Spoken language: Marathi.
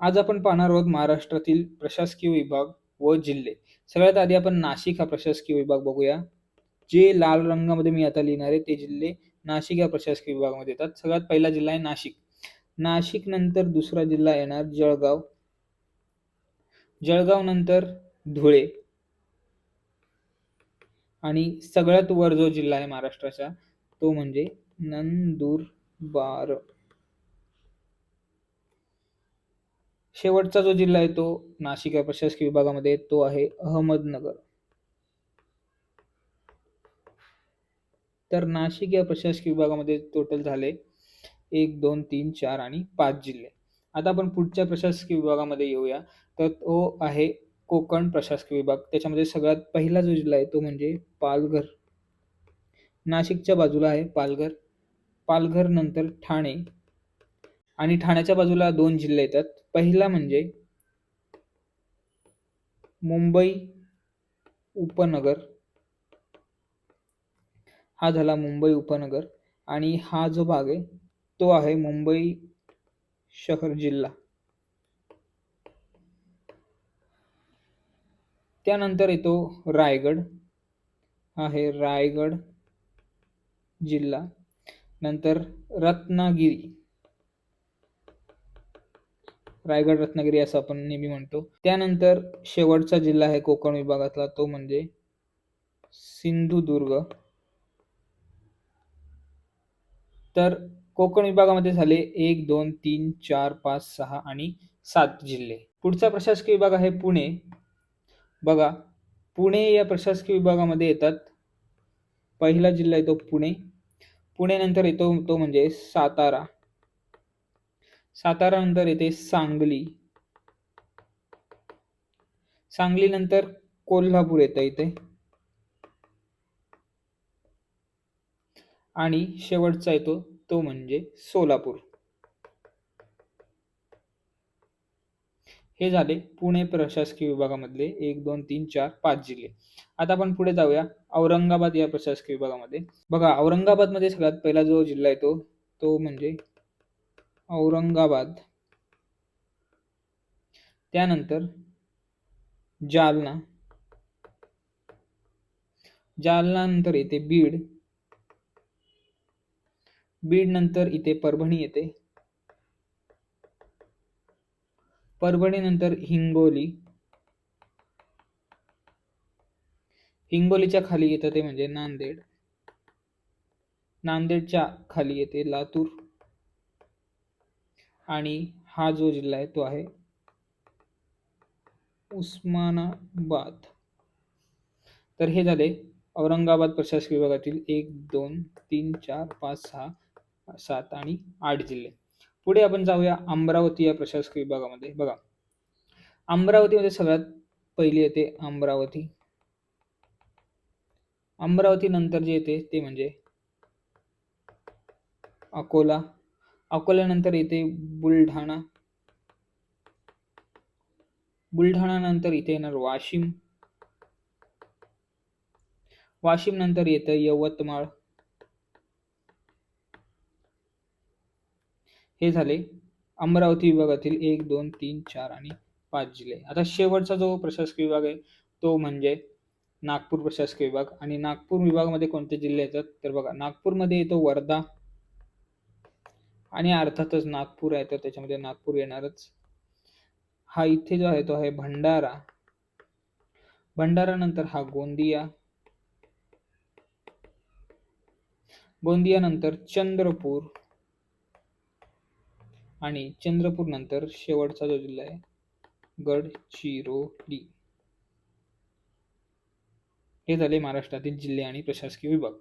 आज आपण पाहणार आहोत महाराष्ट्रातील प्रशासकीय विभाग व जिल्हे. सगळ्यात आधी आपण नाशिक हा प्रशासकीय विभाग बघूया. जे लाल रंगामध्ये मी आता लिहिणार आहे ते जिल्हे नाशिक या प्रशासकीय विभागामध्ये येतात. सगळ्यात पहिला जिल्हा आहे नाशिक. नाशिक नंतर दुसरा जिल्हा येणार जळगाव. जळगाव नंतर धुळे. आणि सगळ्यात वर जो जिल्हा आहे महाराष्ट्राचा तो म्हणजे नंदुरबार. शेवटचा जो जिल्हा आहे तो नाशिक या प्रशासकीय विभागामध्ये तो आहे अहमदनगर. तर नाशिक या प्रशासकीय विभागामध्ये टोटल झाले एक दोन तीन चार आणि पाच जिल्हे. आता आपण पुढच्या प्रशासकीय विभागामध्ये येऊया. तर तो आहे कोकण प्रशासकीय विभाग. त्याच्यामध्ये सगळ्यात पहिला जो जिल्हा आहे तो म्हणजे पालघर. नाशिकच्या बाजूला आहे पालघर. पालघर नंतर ठाणे. आणि ठाण्याच्या बाजूला दोन जिल्हे येतात. पहिला म्हणजे मुंबई उपनगर. हा झाला मुंबई उपनगर आणि हा जो भाग आहे तो आहे मुंबई शहर जिल्हा. त्यानंतर येतो रायगड. आहे रायगड जिल्हा. नंतर रत्नागिरी. रायगड रत्नागिरी असं आपण नेहमी म्हणतो. त्यानंतर शेवटचा जिल्हा आहे कोकण विभागातला तो म्हणजे सिंधुदुर्ग. तर कोकण विभागामध्ये झाले एक दोन तीन चार पाच सहा आणि सात जिल्हे. पुढचा प्रशासकीय विभाग आहे पुणे. बघा पुणे या प्रशासकीय विभागामध्ये येतात. पहिला जिल्हा येतो पुणे. पुणे नंतर येतो तो म्हणजे सातारा. सातारा नंतर येते सांगली. सांगली नंतर कोल्हापूर येतं इथे. आणि शेवटचा येतो तो म्हणजे सोलापूर. हे झाले पुणे प्रशासकीय विभागामधले एक दोन तीन चार पाच जिल्हे. आता आपण पुढे जाऊया औरंगाबाद या प्रशासकीय विभागामध्ये. बघा औरंगाबादमध्ये सगळ्यात पहिला जो जिल्हा येतो तो म्हणजे औरंगाबाद. त्यानंतर जालना. जालना नंतर येते बीड. बीड नंतर इथे परभणी येते. परभणी नंतर हिंगोली. हिंगोलीच्या खाली येतं ते म्हणजे नांदेड. नांदेडच्या खाली येते लातूर. आणि हा जो जिल्हा आहे तो आहे उस्मानाबाद. तर हे झाले औरंगाबाद प्रशासकीय विभागातील एक दोन तीन चार पाच सहा सात आणि आठ जिल्हे. पुढे आपण जाऊया अमरावती या प्रशासकीय विभागामध्ये. बघा अमरावतीमध्ये सगळ्यात पहिली येते अमरावती. अमरावती नंतर जे येते ते म्हणजे अकोला. अकोल्यानंतर येते बुलढाणा. बुलढाणानंतर इथे येणार वाशिम. वाशिम नंतर येतं यवतमाळ. हे झाले अमरावती विभागातील एक दोन तीन चार आणि पाच जिल्हे. आता शेवटचा जो प्रशासकीय विभाग आहे तो म्हणजे नागपूर प्रशासकीय विभाग. आणि नागपूर विभागामध्ये कोणते जिल्हे येतात? तर बघा नागपूरमध्ये येतो वर्धा आणि अर्थातच नागपूर आहे तर त्याच्यामध्ये नागपूर येणारच. हा इथे जो आहे तो आहे भंडारा. भंडारा नंतर हा गोंदिया. गोंदिया नंतर चंद्रपूर. आणि चंद्रपूर नंतर शेवटचा जो जिल्हा आहे गडचिरोली. हे झाले महाराष्ट्रातील जिल्हे आणि प्रशासकीय विभाग.